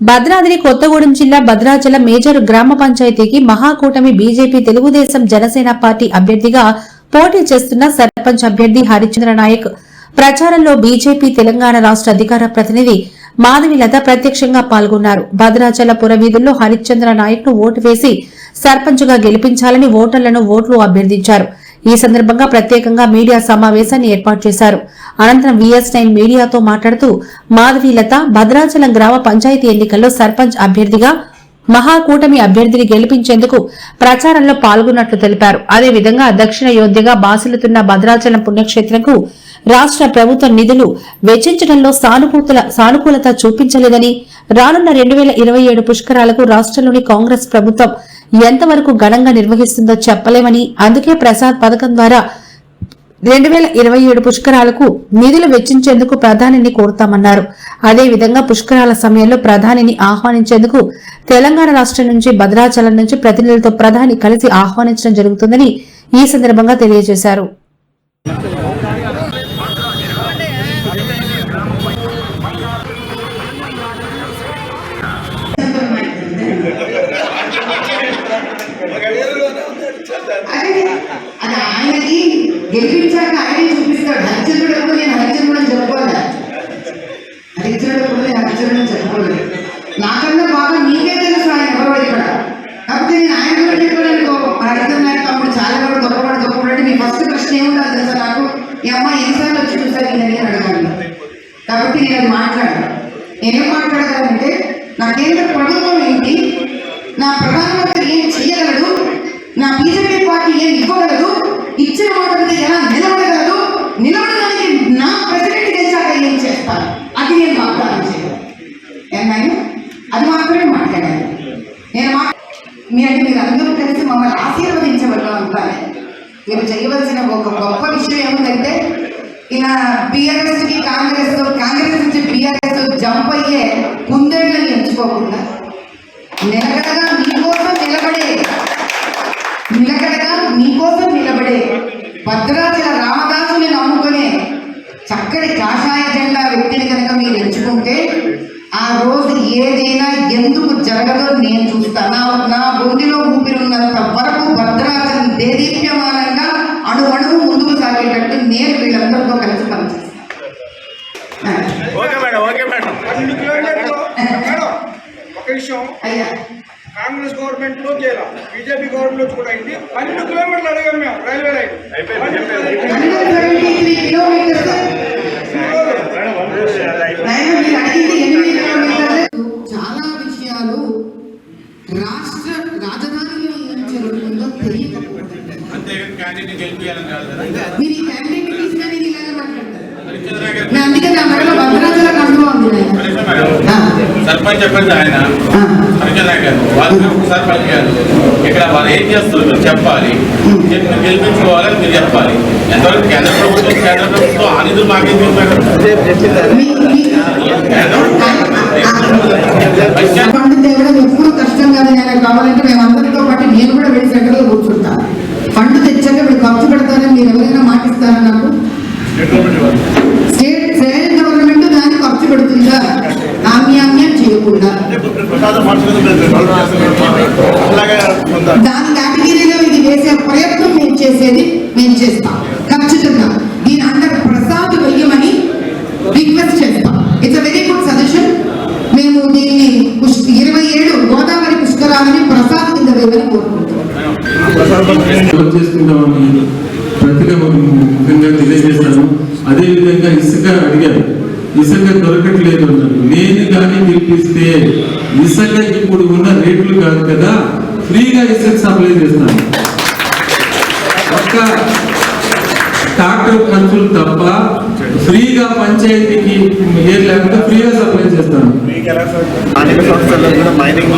భద్రాద్రి కొత్తగూడెం జిల్లా భద్రాచలం మేజర్ గ్రామ పంచాయతీకి మహాకూటమి బీజేపీ తెలుగుదేశం జనసేన పార్టీ అభ్యర్థిగా పోటీ చేస్తున్న సర్పంచ్ అభ్యర్థి హరిచంద్ర నాయక్. ప్రచారంలో బీజేపీ తెలంగాణ రాష్ట్ర అధికార ప్రతినిధి మాధవిలత ప్రత్యక్షంగా పాల్గొన్నారు. భద్రాచల పురవీధుల్లో హరిశ్చంద్ర నాయక్ను ఓటు వేసి సర్పంచ్గా గెలిపించాలని ఓటర్లను ఓట్లు అభ్యర్థించారు. ఈ సందర్భంగా ప్రత్యేకంగా మీడియా సమావేశాన్ని ఏర్పాటు చేశారు. అనంతరం విఎస్ నైన్ మీడియాతో మాట్లాడుతూ మాధవీలత భద్రాచలం గ్రామ పంచాయతీ ఎన్నికల్లో సర్పంచ్ అభ్యర్థిగా మహాకూటమి అభ్యర్థిని గెలిపించేందుకు ప్రచారంలో పాల్గొన్నట్లు తెలిపారు. అదేవిధంగా దక్షిణ యోధ్యగా బాసిలుతున్న భద్రాచలం పుణ్యక్షేత్రంకు రాష్ట్ర ప్రభుత్వ నిధులు వెచ్చించడంలో సానుకూల సానుకూలత చూపించలేదని రానున్న రెండు వేల ఇరవై ఏడు పుష్కరాలకు రాష్ట్రంలోని కాంగ్రెస్ ప్రభుత్వం ఎంతవరకు ఘనంగా నిర్వహిస్తుందో చెప్పలేమని అందుకే ప్రసాద్ పథకం ద్వారా రెండు వేల ఇరవై ఏడు పుష్కరాలకు నిధులు వెచ్చించేందుకు ప్రధానిని కోరుతామన్నారు. అదేవిధంగా పుష్కరాల సమయంలో ప్రధానిని ఆహ్వానించేందుకు తెలంగాణ రాష్ట్రం నుంచి భద్రాచలం నుంచి ప్రతినిధులతో ప్రధాని కలిసి ఆహ్వానించడం జరుగుతుందని ఈ సందర్భంగా తెలియజేశారు. అది ఆయనకి గెలిపించాక ఆయనే చూపిస్తాడు. హరిచంద్రుడు ఎప్పుడు నేను హరిచంద్రుడు అని చెప్పుకోవాలి హరిచంద్రుడు ఎప్పుడు నేను హరిచంద్రుడు అని చెప్పుకోలేదు నాకన్నా బాగా నీకే తెలుసు ఆయన ఎవరో ఇక్కడ. కాకపోతే నేను ఆయన కూడా చెప్పాను హరిచంద్ర నాయక్ తమ్ముడు చాలా కూడా గొప్పవాడు గొప్పవాడు. అంటే మీ ఫస్ట్ ప్రశ్న ఏముండాలి తెలుసా నాకు? ఈ అమ్మ ఎన్నిసార్లు వచ్చి చూసారు నేను అని అడగాలి కాబట్టి నేను అది మాట్లాడాను. నేనేం మాట్లాడగలంటే నా కేంద్ర ప్రభుత్వం ఏంటి? నా ప్రధానమంత్రి ఏం చేయగలడు నా బీజేపీ పార్టీ ఏం ఇవ్వగలదు? ఇచ్చిన మాట మీద ఎలా నిలబడగలదు? నిలబడడానికి నా ప్రెసిడెంట్ గెలిచాక ఏం చేస్తాను అది నేను వాగ్దానం చేయగలను ఏమైనా అది మాత్రమే మాట్లాడాను నేను మా మీ అంటే మీరు అందరూ కలిసి మమ్మల్ని ఆశీర్వదించవలను అంటాను మీరు చేయవలసిన ఒక గొప్ప విషయం ఏముందంటే ఇలా బీఆర్ఎస్కి కాంగ్రెస్ కాంగ్రెస్ నుంచి బీఆర్ఎస్ జంప్ అయ్యే కుందేళ్ళని ఎంచుకోకుండా నిలకడగా భద్రాచల రామదాసుని నమ్ముకునే చక్కటి కాషాయ జెండా వ్యక్తిని కనుక మీరు ఎంచుకుంటే ఆ రోజు ఏదైనా ఎందుకు జరగదో నేను చూస్తా. నా నా బొందిలో ఊపిరున్నంత వరకు భద్రాచలం దేదీప్యమానంగా అణు అణువు ముందుకు సాగేటట్టు నేను వీళ్ళందరితో కలిసి పనిచేస్తాను. Okay madam okay madam. పన్నెండు కిలోమీటర్లు మేడం ఒక విషయం అయ్యా. కాంగ్రెస్ గవర్నమెంట్లో చేయాల బీజేపీ గవర్నమెంట్లో కూడా అయింది. పన్నెండు కిలోమీటర్లు అడిగాం మేము రైల్వే లైన్. చాలా విషయాలు రాష్ట్ర రాజధానిలో ఏం జరుగుతుందో తెలియకపోవడం అంతేగాని క్యాండిడేట్ గెలిపియాలని కాదు కదా? మీరు ఈ క్యాండిడేట్ తీసుకొని ఇలాగే మాట్లాడతారు. నేను అందుకే నా మెడలో భద్రాచల కండువా ఉంది నాయన. మేడం ఆ, సర్పంచ్ చెప్పండి ఆయన. గారు వాళ్ళు సర్పంచ్ గారు ఇక్కడ వాళ్ళు ఏం చేస్తారు మీరు చెప్పాలి చెప్పి గెలిపించుకోవాలని మీరు చెప్పాలి ఎంతవరకు కేంద్ర ప్రభుత్వం కేంద్ర ప్రభుత్వం ఆ నిధులు మాకేం చెప్పారు ఎప్పుడు కష్టం కాదు కావాలంటే మేము అందరితో పాటు నేను కూడా వెళ్ళి సెంటర్లో కూర్చుంటాను దాని కేటగిరీలో ఇది వేసే ప్రయత్నం మేము చేసేది మేము చేస్తాం. ఖచ్చితంగా. దీని అందరు ప్రసాద్ వెయ్యమని రిక్వెస్ట్ చేస్తాం. It's a very good suggestion మేము దీన్ని పుష్ ఇరవై ఏడు గోదావరి పుష్కరాలని ప్రసాద్ కింద వేయమని కోరుకుంటున్నాం. ప్రతిగా ముఖ్యంగా తెలియజేస్తాను. అదేవిధంగా ఇసుక అడిగారు. ఇసుక దొరకట్లేదు అన్నారు. నేను కానీ గెలిపిస్తే ఇసుక ఇప్పుడు ఉన్న రేట్లు కాదు కదా? ఫ్రీగా ఇసుక సప్లై చేస్తాను. ఒక్క ట్రాక్టర్ ఖర్చులు తప్ప ఫ్రీగా పంచాయతీకి ఏం లేకుండా ఫ్రీగా సప్లై చేస్తాను. స్థానిక సంస్థల్లో కూడా మైనింగ్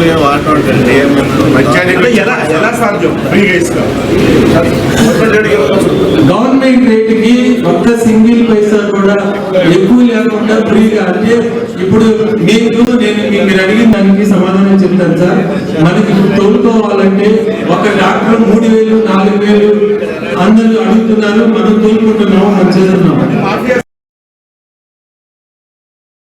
గవర్నమెంట్ రేటుకి ఒక్క సింగిల్ పైసా కూడా ఎక్కువ లేకుండా ఫ్రీగా అంటే ఇప్పుడు మీకు నేను మీరు అడిగిన దానికి సమాధానం చెప్తాను సార్. మనకి ఇప్పుడు తోలుకోవాలంటే ఒక డాక్టర్ మూడు వేలు నాలుగు వేలు అందరూ అడుగుతున్నారు. మనం తోలుకుంటున్నాము? మనం